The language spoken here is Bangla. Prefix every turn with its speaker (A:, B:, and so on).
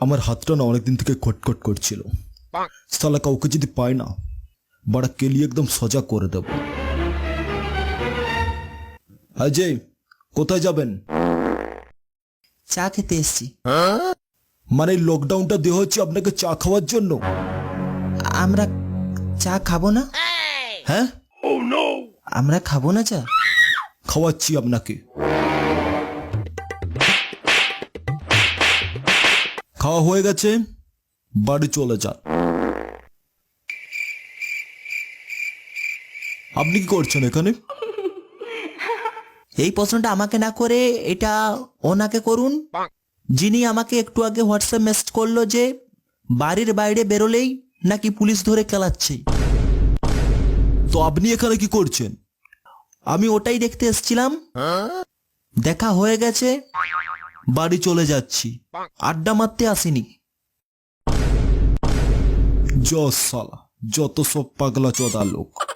A: আমার হাতটা না অনেকদিন থেকে খটখট করছিল। সালা কাউকে যদি পায় না বাড়া কেলি একদম সজা করে দেব। অজয় কোথায় যাবেন?
B: চা খেতে এসছি।
A: মানে এই লকডাউনটা দেওয়া হচ্ছে আপনাকে চা খাওয়ার জন্য?
B: আমরা চা খাব না?
A: হ্যাঁ?
B: আমরা খাব না চা?
A: খাওয়াচ্ছি আপনাকে। খাওয়া হয়ে গেছে বাড়ি চলে যান। আপনি কি করছেন এখানে?
B: এই প্রশ্নটা আমাকে না করে এটা ওনাকে করুন। যিনি আমাকে একটু আগে হোয়াটসঅ্যাপ মেসেজ করল যে বাড়ির বাইরে বেরোলেই নাকি পুলিশ ধরে খেলাচ্ছে
A: তো আপনি এখানে কি করছেন?
B: আমি ওটাই দেখতে এসেছিলাম। দেখা হয়ে গেছে বাড়ি চলে যাচ্ছি। আড্ডা মারতে আসিনি।
A: জস সালা যত সব পাগলা চোদা লোক।